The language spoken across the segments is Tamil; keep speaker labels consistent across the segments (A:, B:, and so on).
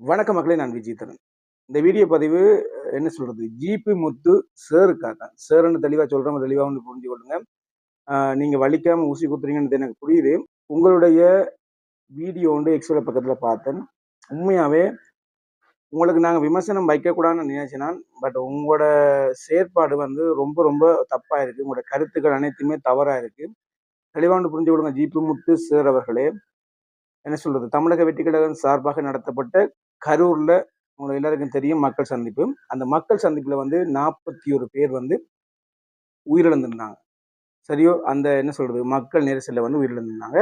A: வணக்க மக்களே நான் விஜயதரன் இந்த வீடியோ பதிவு என்ன சொல்றது? ஜிபி முத்து சேருக்காக தான். சேருன்னு தெளிவாக சொல்கிறவங்க தெளிவாக வந்து புரிஞ்சு கொள்ளுங்க. நீங்கள் வலிக்காமல் ஊசி குத்துறீங்கன்னு எனக்கு புரியுது. உங்களுடைய வீடியோ வந்து எக்ஸ்வல பக்கத்தில் பார்த்தேன். உண்மையாகவே உங்களுக்கு நாங்கள் விமர்சனம் வைக்கக்கூடாதுன்னு நினைச்சினான் பட் உங்களோட செயற்பாடு வந்து ரொம்ப ரொம்ப தப்பாக இருக்குது உங்களோட கருத்துக்கள் அனைத்துமே தவறாக இருக்குது தெளிவாண்டு புரிஞ்சு கொடுங்க ஜிபி முத்து சேர் அவர்களே என்ன சொல்கிறது தமிழக வெற்றி கழகம் சார்பாக நடத்தப்பட்ட கரூரில் உங்களுக்கு எல்லாருக்கும் தெரியும் மக்கள் சந்திப்பு. அந்த மக்கள் சந்திப்பில் வந்து நாற்பத்தி ஒரு பேர் வந்து உயிரிழந்திருந்தாங்க. சரியோ? அந்த என்ன சொல்கிறது மக்கள் நெரிசலில் வந்து உயிரிழந்திருந்தாங்க.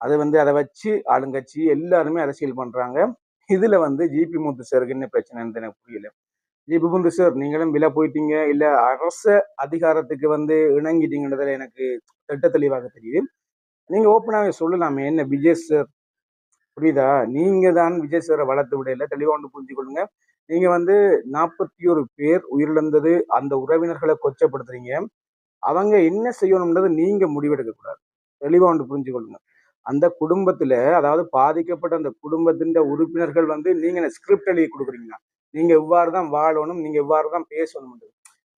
A: அது வந்து அதை வச்சு ஆளுங்கட்சி எல்லாருமே அரசியல் பண்ணுறாங்க இதில் வந்து ஜிபி முத்து சாருக்கு என்ன பிரச்சனைன்னு எனக்கு புரியல. ஜிபி முத்து சார் நீங்களும் வில போயிட்டீங்க. இல்லை அரச அதிகாரத்துக்கு வந்து இணங்கிட்டீங்கன்றதில் எனக்கு திட்ட தெளிவாக தெரியுது. நீங்கள் ஓப்பனாகவே சொல்லலாமே. என்ன விஜய் சார் புரியுதா? நீங்க தான் விஜய் சாரை வளர்த்து விடையில தெளிவா ஒன்று புரிஞ்சு கொள்ளுங்க நீங்க வந்து நாற்பத்தி ஒரு பேர் உயிரிழந்தது அந்த உறவினர்களை கொச்சப்படுத்துறீங்க. அவங்க என்ன செய்யணும்ன்றது நீங்க முடிவெடுக்க கூடாது. தெளிவா ஒன்று புரிஞ்சு கொள்ளுங்க அந்த குடும்பத்துல அதாவது பாதிக்கப்பட்ட அந்த குடும்பத்தின் உறுப்பினர்கள் வந்து நீங்க ஸ்கிரிப்ட் எழுதி கொடுக்குறீங்கன்னா நீங்க இவ்வாறு தான் வாழணும் நீங்க இவ்வாறு தான் பேசணும்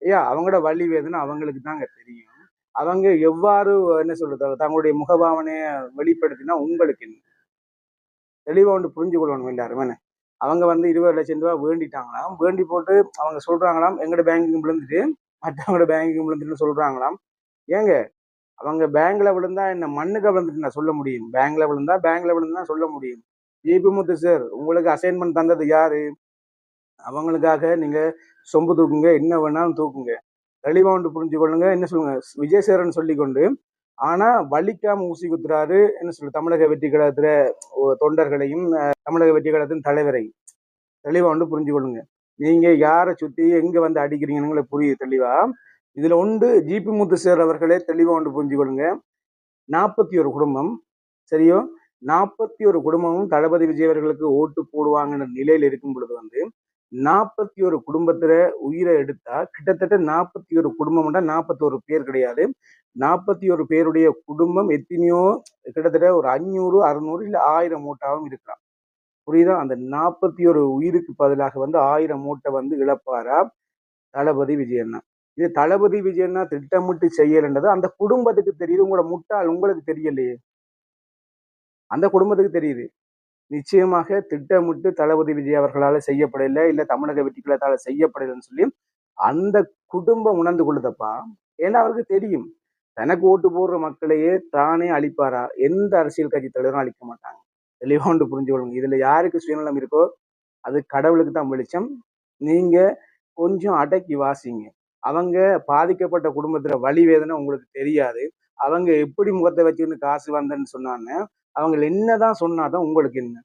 A: ஐயா அவங்களோட வழி வேதனை அவங்களுக்கு தாங்க தெரியும். அவங்க எவ்வாறு என்ன சொல்றது தங்களுடைய முகபாவனையை வெளிப்படுத்தினா உங்களுக்கு என்ன? தெளிவாக ஒன்று புரிஞ்சு கொள்ளணும் எல்லாருமே அவங்க வந்து இருபது லட்சம் ரூபாய் வேண்டிட்டாங்களாம். வேண்டி போட்டு அவங்க சொல்கிறாங்களாம் எங்களோட பேங்க்கு விழுந்துட்டு மற்றவங்களோட பேங்கிங் விழுந்துட்டுன்னு சொல்கிறாங்களாம் ஏங்க அவங்க பேங்க்ல விழுந்தா என்ன மண்ணுக்கு விழுந்துட்டு நான் சொல்ல முடியும்? பேங்க்ல விழுந்தா பேங்க்ல விழுந்தா சொல்ல முடியும். ஜிபி முத்து சார் உங்களுக்கு அசைன்மெண்ட் தந்தது யாரு? அவங்களுக்காக நீங்க சொம்பு தூக்குங்க என்ன வேணாலும் தூக்குங்க. தெளிவாக ஒன்று புரிஞ்சு கொள்ளுங்க என்ன சொல்லுங்க? விஜய் சேரன் சொல்லி கொண்டு ஆனா வலிக்காம ஊசி குத்துறாரு என்ன சொல்ல தமிழக வெற்றி கழகத்துல தொண்டர்களையும் தமிழக வெற்றி கழகத்தின் தலைவரையும் தெளிவா வந்து புரிஞ்சு கொள்ளுங்க. நீங்க யாரை சுத்தி எங்க வந்து அடிக்கிறீங்கன்னு புரியுது தெளிவா? இதுல ஒன்று ஜிபி முத்து சேர் அவர்களே தெளிவா ஒன்று புரிஞ்சு கொள்ளுங்க. நாற்பத்தி ஒரு குடும்பம் சரியோ? நாற்பத்தி ஒரு குடும்பமும் தளபதி விஜய் அவர்களுக்கு ஓட்டு போடுவாங்கன்ற நிலையில் இருக்கும் பொழுது வந்து நாற்பத்தி ஒரு குடும்பத்துல உயிரை எடுத்தா கிட்டத்தட்ட நாற்பத்தி ஒரு குடும்பம்னா நாற்பத்தி ஒரு பேர் கிடையாது. நாற்பத்தி ஒரு பேருடைய குடும்பம் எத்தனையோ கிட்டத்தட்ட ஒரு அஞ்சூறு அறுநூறு இல்ல ஆயிரம் மூட்டாவும் இருக்கலாம். புரியுதா? அந்த நாற்பத்தி ஒரு உயிருக்கு பதிலாக வந்து ஆயிரம் மூட்டை வந்து இழப்பாரா? தளபதி விஜயண்ணா. இது தளபதி விஜயண்ணா திட்டமிட்டு செய்யலன்றது அந்த குடும்பத்துக்கு தெரியுது. உங்களோட முட்டாள் உங்களுக்கு தெரியலையே. அந்த குடும்பத்துக்கு தெரியுது. நிச்சயமாக திட்டமிட்டு தளபதி விஜய் அவர்களால் செய்யப்படலை இல்லை தமிழக வெற்றிக்கலத்தால செய்யப்படலைன்னு சொல்லி அந்த குடும்பம் உணர்ந்து கொள்ளுதப்பா. ஏன்னா அவருக்கு தெரியும். தனக்கு ஓட்டு போடுற மக்களையே தானே அழிப்பாரா? எந்த அரசியல் கட்சி தலைவரும் அழிக்க மாட்டாங்க. தெளிவா ஒன்று புரிஞ்சு கொள்ளுங்க. இதுல யாருக்கு சுயநலம் இருக்கோ அது கடவுளுக்கு தான் வெளிச்சம். நீங்க கொஞ்சம் அடக்கி வாசிங்க. அவங்க பாதிக்கப்பட்ட குடும்பத்தில் வழி வேதனை உங்களுக்கு தெரியாது. அவங்க எப்படி முகத்தை வச்சுன்னு காசு வந்தேன்னு சொன்னாங்க. அவங்க என்னதான் சொன்னாதான் உங்களுக்கு என்ன?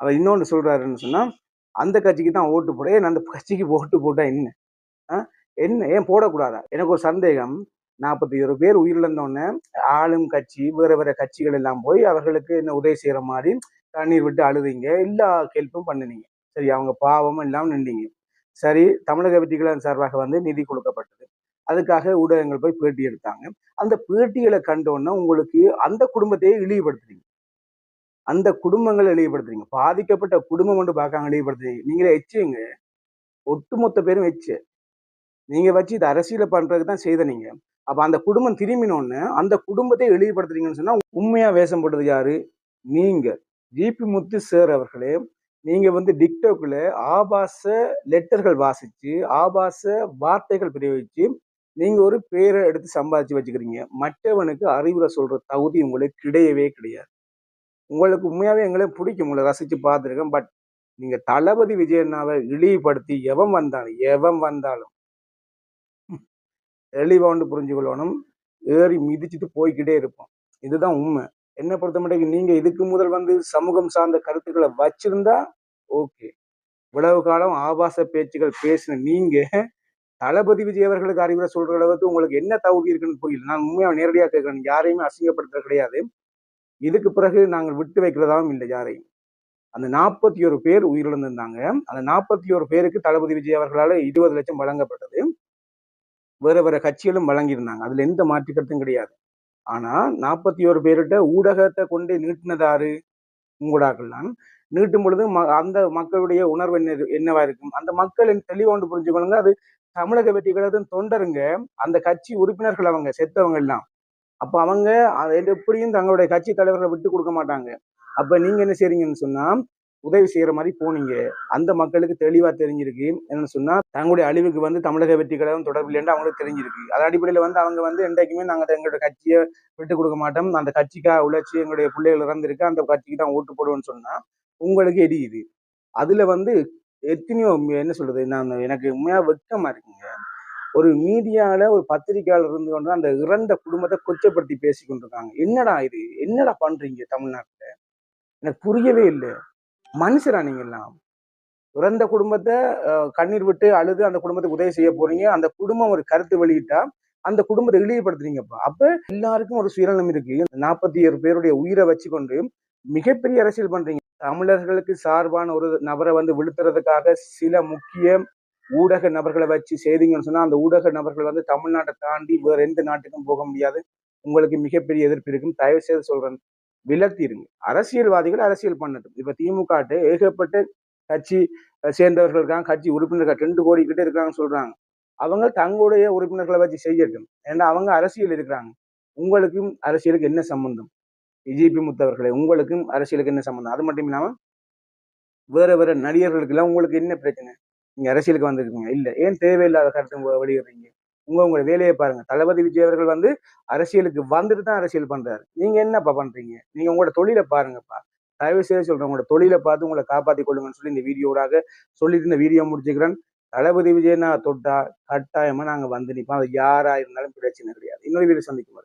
A: அவர் இன்னொன்று சொல்கிறாருன்னு சொன்னால் அந்த கட்சிக்கு தான் ஓட்டு போட. ஏன் அந்த கட்சிக்கு ஓட்டு போட்டால் என்ன? ஆ? என்ன? ஏன் போடக்கூடாதா? எனக்கு ஒரு சந்தேகம். நாற்பத்தி ஒரு பேர் உயிரிழந்தோடனே ஆளும் கட்சி வேற வேற கட்சிகள் எல்லாம் போய் அவர்களுக்கு என்ன உதவி செய்கிற மாதிரி கண்ணீர் விட்டு அழுதீங்க. எல்லா கேள்ப்பும் பண்ணுனீங்க. சரி அவங்க பாவம் எல்லாம் நின்றீங்க. சரி தமிழக வெற்றிகளின் சார்பாக வந்து நிதி கொடுக்கப்பட்டது. அதுக்காக ஊடகங்கள் போய் பேட்டி எடுத்தாங்க. அந்த பேட்டிகளை கண்டோன்னா உங்களுக்கு அந்த குடும்பத்தையே இழிவுபடுத்துறீங்க. அந்த குடும்பங்களை இழிவுபடுத்துறீங்க. பாதிக்கப்பட்ட குடும்பம் மட்டும் பார்க்காங்க இழிவுபடுத்துறீங்க. நீங்களே எச்சுங்க ஒட்டுமொத்த பேரும் எச்சு. நீங்க வச்சு இதை அரசியல பண்றதுக்கு தான் செய்த நீங்க. அப்ப அந்த குடும்பம் திரும்பினோன்னு அந்த குடும்பத்தை இழிவுபடுத்துறீங்கன்னு சொன்னா உண்மையா வேஷம் போட்டது யாரு? நீங்க. ஜிபி முத்து சார் அவர்களே நீங்க வந்து டிக்டாக்ல ஆபாச லெட்டர்கள் வாசிச்சு ஆபாச வார்த்தைகள் பிரயோகிச்சு நீங்க ஒரு பேரை எடுத்து சம்பாதிச்சு வச்சுக்கிறீங்க. மற்றவனுக்கு அறிவுரை சொல்ற தகுதி உங்களுக்கு கிடையவே கிடையாது. உங்களுக்கு உண்மையாவே எங்களை பிடிக்கும். உங்களை ரசிச்சு பார்த்துருக்கேன். பட் நீங்க தளபதி விஜயண்ணாவை இழிவுபடுத்தி எவன் வந்தாலும் எவன் வந்தாலும் தெளிவாண்டு புரிஞ்சுக்கொள்ளணும். புரிஞ்சு கொள்ளணும் ஏறி மிதிச்சுட்டு போய்கிட்டே இருப்போம். இதுதான் உண்மை. என்ன பொறுத்த மட்டும் நீங்க இதுக்கு முதல் வந்து சமூகம் சார்ந்த கருத்துக்களை வச்சிருந்தா ஓகே. இவ்வளவு காலம் ஆபாச பேச்சுகள் பேசின நீங்க தளபதி விஜய் அவர்களுக்கு அறிவுரை சொல்ற அளவுக்கு உங்களுக்கு என்ன தகுதி இருக்குன்னு புரியல. நான் உண்மையா நேரடியா கேட்கிறேன். யாரையுமே அசிங்கப்படுத்துறது கிடையாது. இதுக்கு பிறகு நாங்கள் விட்டு வைக்கிறதாவும் இல்லை யாரையும். அந்த நாற்பத்தி ஒரு பேர் உயிரிழந்திருந்தாங்க. அந்த நாற்பத்தி ஒரு பேருக்கு தளபதி விஜய் அவர்களால் இருபது லட்சம் வழங்கப்பட்டது. வேற வேற கட்சிகளும் வழங்கியிருந்தாங்க. அதுல எந்த மாற்று கருத்தும் கிடையாது. ஆனா நாற்பத்தி ஒரு பேர்கிட்ட ஊடகத்தை கொண்டு நீட்டினதாரு உங்களாக்கள்லாம் நீட்டும் பொழுது ம அந்த மக்களுடைய உணர்வு என்ன என்னவா இருக்கும்? அந்த மக்கள் தெளிவோண்டு புரிஞ்சுக்கணுங்க அது தமிழக வெற்றி கழகத்தின் தொண்டருங்க அந்த கட்சி உறுப்பினர்கள் அவங்க செத்தவங்க எல்லாம். அப்ப அவங்க எப்படியும் தங்களுடைய கட்சி தலைவர்களை விட்டு கொடுக்க மாட்டாங்க. அப்ப நீங்க என்ன செய்றீங்கன்னு சொன்னா உதவி செய்யற மாதிரி போனீங்க. அந்த மக்களுக்கு தெளிவா தெரிஞ்சிருக்கு. என்னன்னு சொன்னா தங்களுடைய அழிவுக்கு வந்து தமிழக வெற்றி கழகம் தொடர்பு இல்லைன்னு அவங்களுக்கு தெரிஞ்சிருக்கு. அது அடிப்படையில வந்து அவங்க வந்து என்றைக்குமே நாங்க எங்களோட கட்சியை விட்டு கொடுக்க மாட்டோம். அந்த கட்சிக்காக உழைச்சி எங்களுடைய பிள்ளைகள் இறந்திருக்கு. அந்த கட்சிக்கு தான் ஓட்டு போடுவோம்னு சொன்னா உங்களுக்கு எரியுது. அதுல வந்து எத்தனையோ என்ன சொல்றது நான் எனக்கு உண்மையா வெட்கமா இருக்குங்க. ஒரு மீடியால ஒரு பத்திரிகையாளர் இருந்து கொண்டு அந்த இறந்த குடும்பத்தை கொச்சப்படுத்தி பேசி கொண்டிருக்காங்க. என்னடா இது? என்னடா பண்றீங்க தமிழ்நாட்டுல? எனக்கு புரியவே இல்லை. மனுஷரா நீங்க எல்லாம்? இறந்த குடும்பத்தை கண்ணீர் விட்டு அழுது அந்த குடும்பத்துக்கு உதவி செய்ய போறீங்க. அந்த குடும்பம் ஒரு கருத்து வெளியிட்டா அந்த குடும்பத்தை இழிவுபடுத்துறீங்கப்பா. அப்ப எல்லாருக்கும் ஒரு சுயநலம் இருக்கு. நாற்பத்தி ஏழு பேருடைய உயிரை வச்சுக்கொண்டு மிகப்பெரிய அரசியல் பண்றீங்க. தமிழர்களுக்கு சார்பான ஒரு நபரை வந்து விழுத்துறதுக்காக சில முக்கிய ஊடக நபர்களை வச்சு செய்தீங்கன்னு சொன்னா அந்த ஊடக நபர்கள் வந்து தமிழ்நாட்டை தாண்டி வேற எந்த நாட்டுக்கும் போக முடியாது. உங்களுக்கு மிகப்பெரிய எதிர்ப்பு இருக்கும். தயவு செய்து சொல்றேன். விலத்திருங்க. அரசியல்வாதிகள் அரசியல் பண்ணட்டும். இப்ப திமுக ஏகப்பட்ட கட்சி சேர்ந்தவர்கள் இருக்காங்க. கட்சி உறுப்பினர்கள் ரெண்டு கோடி கிட்ட இருக்காங்கன்னு சொல்றாங்க. அவங்க தங்களுடைய உறுப்பினர்களை வச்சு செய்யட்டும். ஏன்னா அவங்க அரசியல் இருக்கிறாங்க உங்களுக்கும் அரசியலுக்கு என்ன சம்பந்தம்? விஜேபி முத்தவர்களே உங்களுக்கும் அரசியலுக்கு என்ன சம்மந்தம் அது மட்டும் இல்லாம வேறு வேறு நடிகர்களுக்கு எல்லாம் உங்களுக்கு என்ன பிரச்சனை? நீங்க அரசியலுக்கு வந்திருக்கீங்க. இல்ல ஏன் தேவையில்லாத கருத்து வெளியிடுறீங்க? உங்க உங்களோட வேலையை பாருங்க. தளபதி விஜய் அவர்கள் வந்து அரசியலுக்கு வந்துட்டு தான் அரசியல் பண்றாரு. நீங்க என்னப்பா பண்றீங்க? நீங்க உங்களோட தொழிலை பாருங்கப்பா. தயவு செய்து சொல்றேன் உங்களோட தொழிலை பார்த்து உங்களை காப்பாற்றி கொள்ளுங்கன்னு சொல்லி இந்த வீடியோடாக சொல்லிட்டு இந்த வீடியோ முடிச்சுக்கிறேன். தளபதி விஜய் நான் தொட்டா கட்டாயமா நாங்க வந்து நிற்போம் அது யாராக இருந்தாலும் பிரச்சனை கிடையாது. இன்னொரு வீடியோ சந்திக்கும்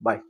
A: பாய்